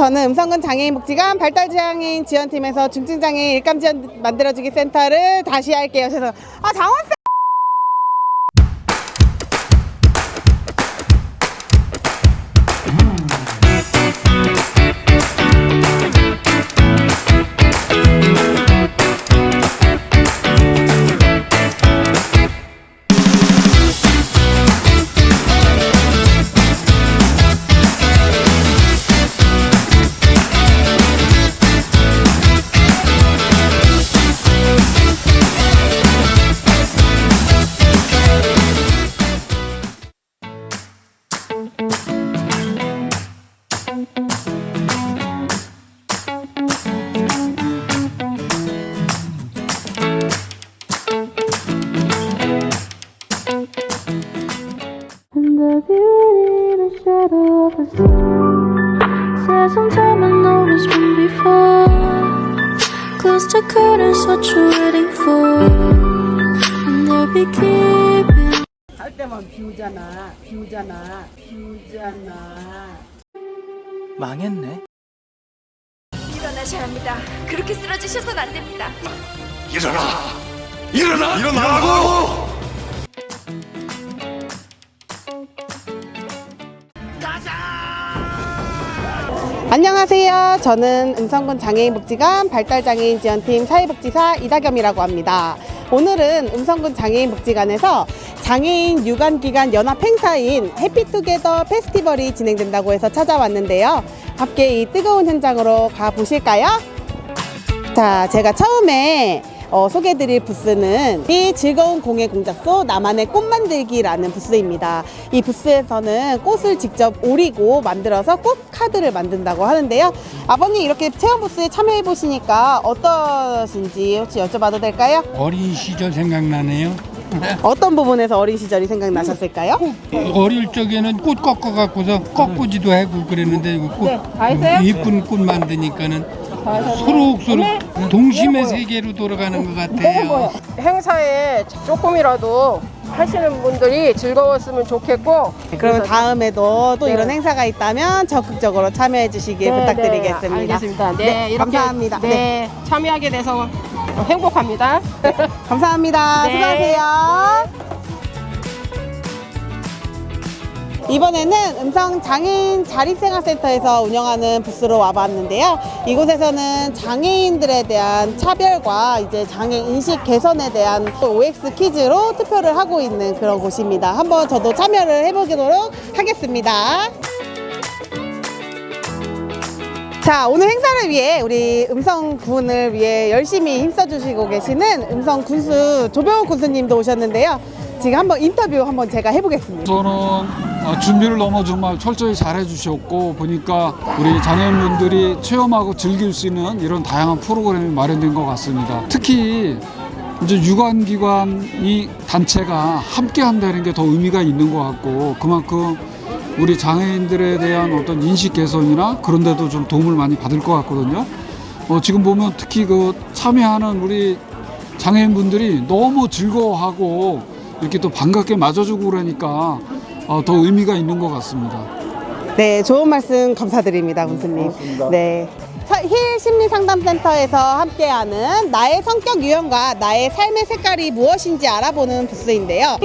저는 음성군 장애인 복지관 발달장애인 지원팀에서 중증장애인 일감 지원 만들어주기 센터를 다시 할게요. 그래서 아 장원쌤. Curtains, what you waiting for And they'll be keeping 할 때만 비우잖아. 비우잖아. 비우잖아. 망했네. 일어나셔야 합니다. 그렇게 쓰러지셔선 안 됩니다. 일어나! 일어나! 일어나라고! 안녕하세요. 저는 음성군 장애인 복지관 발달장애인 지원팀 사회복지사 이다겸이라고 합니다. 오늘은 음성군 장애인 복지관에서 장애인 유관기관 연합 행사인 해피투게더 페스티벌이 진행된다고 해서 찾아왔는데요. 함께 이 뜨거운 현장으로 가 보실까요? 자, 제가 처음에 어, 소개해드릴 부스는 이 즐거운 공예 공작소 나만의 꽃 만들기라는 부스입니다. 이 부스에서는 꽃을 직접 오리고 만들어서 꽃 카드를 만든다고 하는데요. 아버님 이렇게 체험 부스에 참여해 보시니까 어떠신지 혹시 여쭤봐도 될까요? 어린 시절 생각나네요. 어떤 부분에서 어린 시절이 생각나셨을까요? 어릴 적에는 꽃 꺾어 갖고서 꺾고지도 하고 그랬는데 이거 꽃 이쁜 꽃 만드니까는 소록소록 동심의 세계로 돌아가는 것 같아요. 행사에 조금이라도 하시는 분들이 즐거웠으면 좋겠고 그러면 다음에도 또 네. 이런 행사가 있다면 적극적으로 참여해 주시길 네, 부탁드리겠습니다. 네, 알겠습니다. 네, 네, 이렇게, 감사합니다. 네, 참여하게 돼서 행복합니다. 감사합니다. 네. 수고하세요. 이번에는 음성 장애인 자립생활센터에서 운영하는 부스로 와봤는데요. 이곳에서는 장애인들에 대한 차별과 이제 장애 인식 개선에 대한 OX 퀴즈로 투표를 하고 있는 그런 곳입니다. 한번 저도 참여를 해보도록 하겠습니다. 자, 오늘 행사를 위해 우리 음성군을 위해 열심히 힘써주시고 계시는 음성군수 조병호 군수님도 오셨는데요. 지금 한번 인터뷰 한번 제가 해보겠습니다. 저는 어, 준비를 너무 정말 철저히 잘 해주셨고 보니까 우리 장애인분들이 체험하고 즐길 수 있는 이런 다양한 프로그램이 마련된 것 같습니다. 특히 이제 유관기관 이 단체가 함께 한다는 게 더 의미가 있는 것 같고 그만큼 우리 장애인들에 대한 어떤 인식 개선이나 그런 데도 좀 도움을 많이 받을 것 같거든요. 어, 지금 보면 특히 그 참여하는 우리 장애인분들이 너무 즐거워하고 이렇게 또 반갑게 맞아주고 그러니까 어, 더 의미가 있는 것 같습니다. 네, 좋은 말씀 감사드립니다, 군수님. 네. 서- 힐 심리 상담센터에서 함께하는 나의 성격 유형과 나의 삶의 색깔이 무엇인지 알아보는 부스인데요.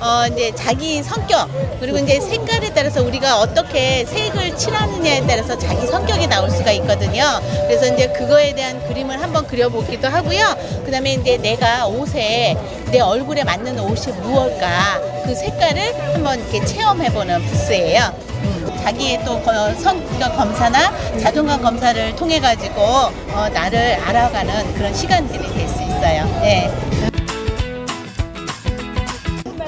어 이제 자기 성격 그리고 이제 색깔에 따라서 우리가 어떻게 색을 칠하느냐에 따라서 자기 성격이 나올 수가 있거든요. 그래서 이제 그거에 대한 그림을 한번 그려보기도 하고요. 그다음에 이제 내가 옷에 내 얼굴에 맞는 옷이 무엇일까 그 색깔을 한번 이렇게 체험해보는 부스예요. 음, 자기의 또 거- 성격 검사나 자존감 검사를 통해 가지고 어, 나를 알아가는 그런 시간들이 될 수 있어요. 네.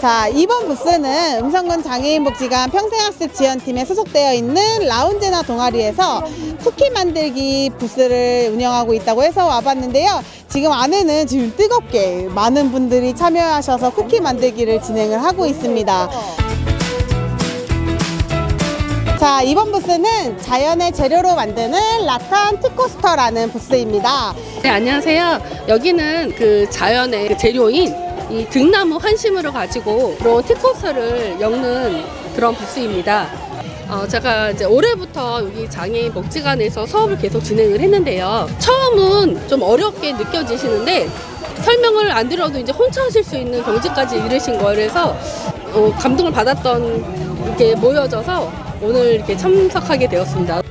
자, 이번 부스는 음성군 장애인 복지관 평생학습 지원팀에 소속되어 있는 라운제나 동아리에서 쿠키 만들기 부스를 운영하고 있다고 해서 와봤는데요. 지금 안에는 지금 뜨겁게 많은 분들이 참여하셔서 쿠키 만들기를 진행을 하고 있습니다. 자, 이번 부스는 자연의 재료로 만드는 라탄 티코스터라는 부스입니다. 네, 안녕하세요. 여기는 그 자연의 그 재료인 이 등나무 환심으로 가지고 그런 티코스를 엮는 그런 부스입니다. 어, 제가 이제 올해부터 여기 장애인 복지관에서 사업을 계속 진행을 했는데요. 처음은 좀 어렵게 느껴지시는데 설명을 안 들어도 이제 혼자 하실 수 있는 경지까지 이르신 거라서 어, 감동을 받았던 이렇게 모여져서 오늘 이렇게 참석하게 되었습니다.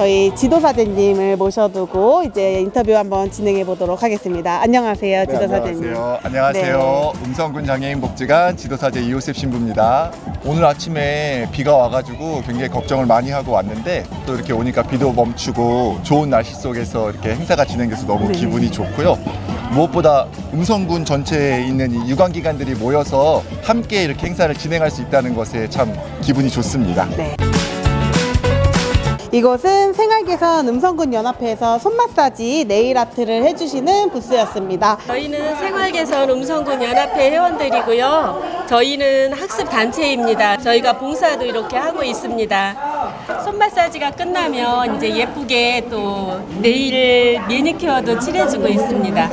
저희 지도사제님을 모셔두고 이제 인터뷰 한번 진행해 보도록 하겠습니다. 안녕하세요, 네, 지도사제님. 안녕하세요. 안녕하세요. 네. 음성군 장애인 복지관 지도사제 이호셉 신부입니다. 오늘 아침에 비가 와가지고 굉장히 걱정을 많이 하고 왔는데 또 이렇게 오니까 비도 멈추고 좋은 날씨 속에서 이렇게 행사가 진행돼서 너무 네. 기분이 좋고요. 무엇보다 음성군 전체에 있는 이 유관기관들이 모여서 함께 이렇게 행사를 진행할 수 있다는 것에 참 기분이 좋습니다. 네. 이곳은 생활개선 음성군 연합회에서 손 마사지 네일 아트를 해주시는 부스였습니다. 저희는 생활개선 음성군 연합회 회원들이고요. 저희는 학습 단체입니다. 저희가 봉사도 이렇게 하고 있습니다. 손 마사지가 끝나면 이제 예쁘게 또 네일 매니큐어도 칠해주고 있습니다.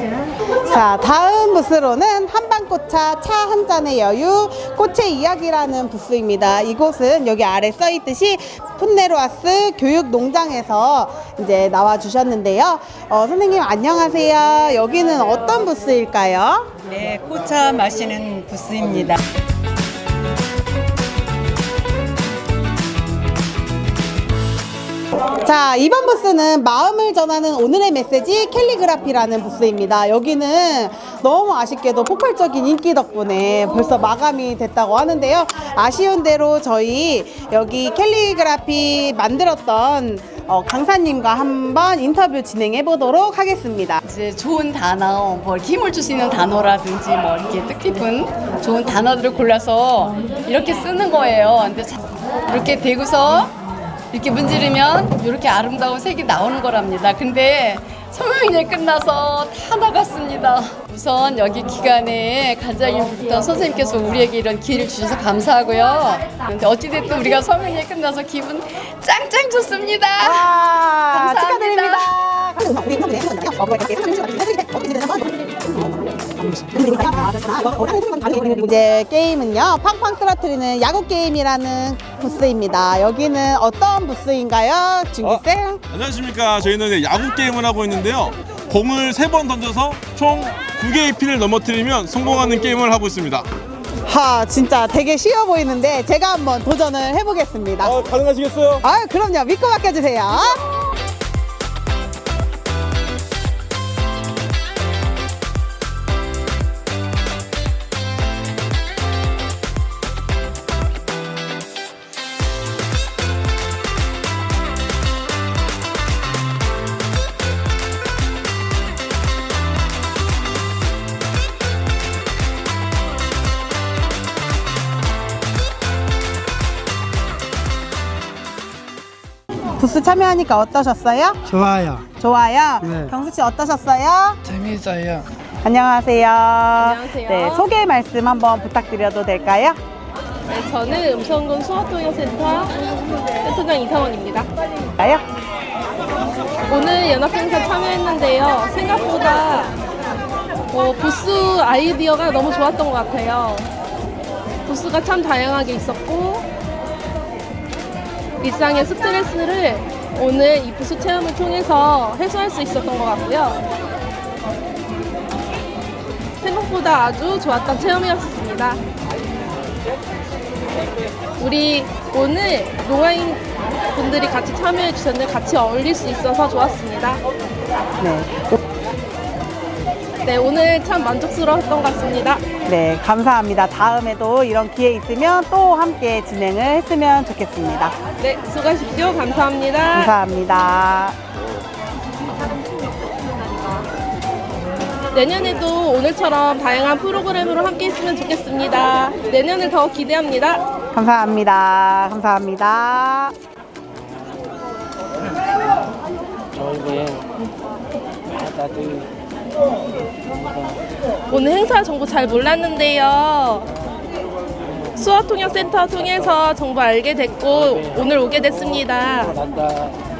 자, 다음 부스로는 한방 꽃차 차 한 잔의 여유 꽃의 이야기라는 부스입니다. 이곳은 여기 아래 써 있듯이 푼네로아스 교육 농장에서 이제 나와 주셨는데요. 어, 선생님 안녕하세요. 여기는 어떤 부스일까요? 네, 꽃차 마시는 부스입니다. 자, 이번 부스는 마음을 전하는 오늘의 메시지 캘리그라피라는 부스입니다. 여기는 너무 아쉽게도 폭발적인 인기 덕분에 벌써 마감이 됐다고 하는데요. 아쉬운 대로 저희 여기 캘리그라피 만들었던 어, 강사님과 한번 인터뷰 진행해 보도록 하겠습니다. 이제 좋은 단어, 뭐 힘을 줄 수 있는 단어라든지 뭐 이렇게 뜻깊은 좋은 단어들을 골라서 이렇게 쓰는 거예요. 근데 자- 이렇게 대고서 이렇게 문지르면 이렇게 아름다운 색이 나오는 거랍니다. 근데 성명이 끝나서 다 나갔습니다. 우선 여기 기간에 간장이부터 선생님께서 우리에게 이런 기회를 주셔서 감사하고요. 그런데 어찌됐든 우리가 성명이 끝나서 기분 짱짱 좋습니다. 와, 감사합니다. 이제 게임은요 팡팡 쓰러트리는 야구 게임이라는 부스입니다. 여기는 어떤 부스인가요, 준기 쌤? 안녕하십니까. 저희는 야구 게임을 하고 있는데요. 공을 세 번 던져서 총 9개의 핀을 넘어뜨리면 성공하는 게임을 하고 있습니다. 하 진짜 되게 쉬워 보이는데 제가 한번 도전을 해보겠습니다. 아, 가능하시겠어요? 아 그럼요 믿고 맡겨주세요. 부스 참여하니까 어떠셨어요? 좋아요. 좋아요. 네. 경수 씨 어떠셨어요? 재미있어요. 안녕하세요. 안녕하세요. 네, 소개 말씀 한번 부탁드려도 될까요? 네, 저는 음성군 수학동역센터 센터장 이상원입니다. 가요? 오늘 연합 행사 참여했는데요. 생각보다 어, 부스 아이디어가 너무 좋았던 것 같아요. 부스가 참 다양하게 있었고 일상의 스트레스를 오늘 이 부스 체험을 통해서 해소할 수 있었던 것 같고요. 생각보다 아주 좋았던 체험이었습니다. 우리 오늘 농아인 분들이 같이 참여해 주셨는데 같이 어울릴 수 있어서 좋았습니다. 네. 네, 오늘 참 만족스러웠던 것 같습니다. 네, 감사합니다. 다음에도 이런 기회 있으면 또 함께 진행을 했으면 좋겠습니다. 네, 수고하십시오. 감사합니다. 감사합니다. 내년에도 오늘처럼 다양한 프로그램으로 함께 했으면 좋겠습니다. 내년을 더 기대합니다. 감사합니다. 감사합니다. 오늘 행사 정보 잘 몰랐는데요. 수어통역센터 통해서 정보 알게 됐고 오늘 오게 됐습니다.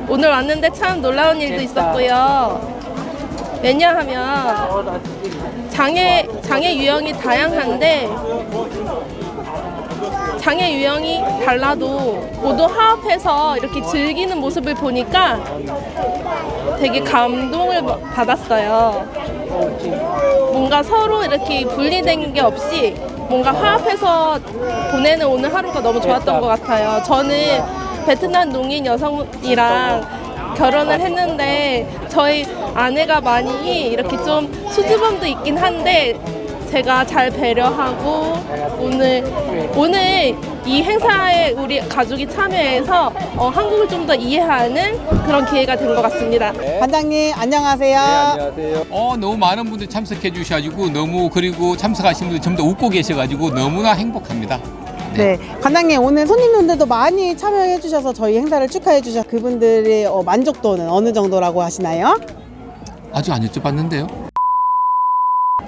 오늘 왔는데 참 놀라운 일도 있었고요. 왜냐하면 장애 장애 유형이 다양한데 장애 유형이 달라도 모두 화합해서 이렇게 즐기는 모습을 보니까 되게 감동을 받았어요. 뭔가 서로 이렇게 분리된 게 없이 뭔가 화합해서 보내는 오늘 하루가 너무 좋았던 것 같아요. 저는 베트남 농인 여성이랑 결혼을 했는데 저희 아내가 많이 이렇게 좀 수줍음도 있긴 한데 제가 잘 배려하고 오늘 오늘 이 행사에 우리 가족이 참여해서 어, 한국을 좀 더 이해하는 그런 기회가 된 것 같습니다. 반장님 안녕하세요. 어 너무 많은 분들이 참석해 주셔가지고 너무 그리고 참석하신 분들 전부 다 웃고 계셔가지고 너무나 행복합니다. 네, 관장님 오늘 손님분들도 많이 참여해 주셔서 저희 행사를 축하해 주셔서 그분들의 어, 만족도는 어느 정도라고 하시나요? 아직 안 여쭤봤는데요.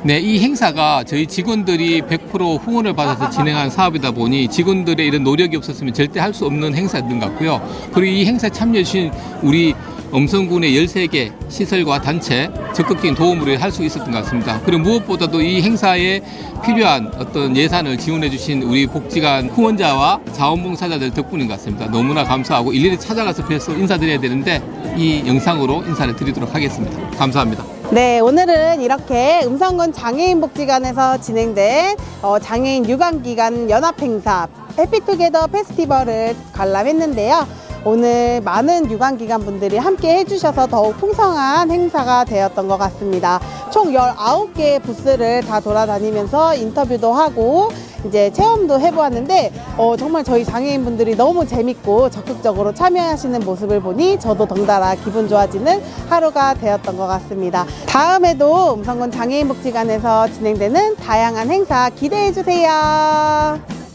네, 이 행사가 저희 직원들이 100% 후원을 받아서 진행한 사업이다 보니 직원들의 이런 노력이 없었으면 절대 할 수 없는 행사였던 것 같고요. 그리고 이 행사에 참여해주신 우리 엄성군의 13개 시설과 단체 적극적인 도움을 할수 있었던 것 같습니다. 그리고 무엇보다도 이 행사에 필요한 어떤 예산을 지원해 주신 우리 복지관 후원자와 자원봉사자들 덕분인 것 같습니다. 너무나 감사하고 일일이 찾아가서 뵈서 인사드려야 되는데 이 영상으로 인사를 드리도록 하겠습니다. 감사합니다. 네, 오늘은 이렇게 음성군 장애인 복지관에서 진행된 어, 장애인 유관기관 연합행사 해피투게더 페스티벌을 관람했는데요. 오늘 많은 유관기관 분들이 함께 해주셔서 더욱 풍성한 행사가 되었던 것 같습니다. 총 19개의 부스를 다 돌아다니면서 인터뷰도 하고 이제 체험도 해보았는데 어, 정말 저희 장애인 분들이 너무 재밌고 적극적으로 참여하시는 모습을 보니 저도 덩달아 기분 좋아지는 하루가 되었던 것 같습니다. 다음에도 음성군 장애인 복지관에서 진행되는 다양한 행사 기대해 주세요.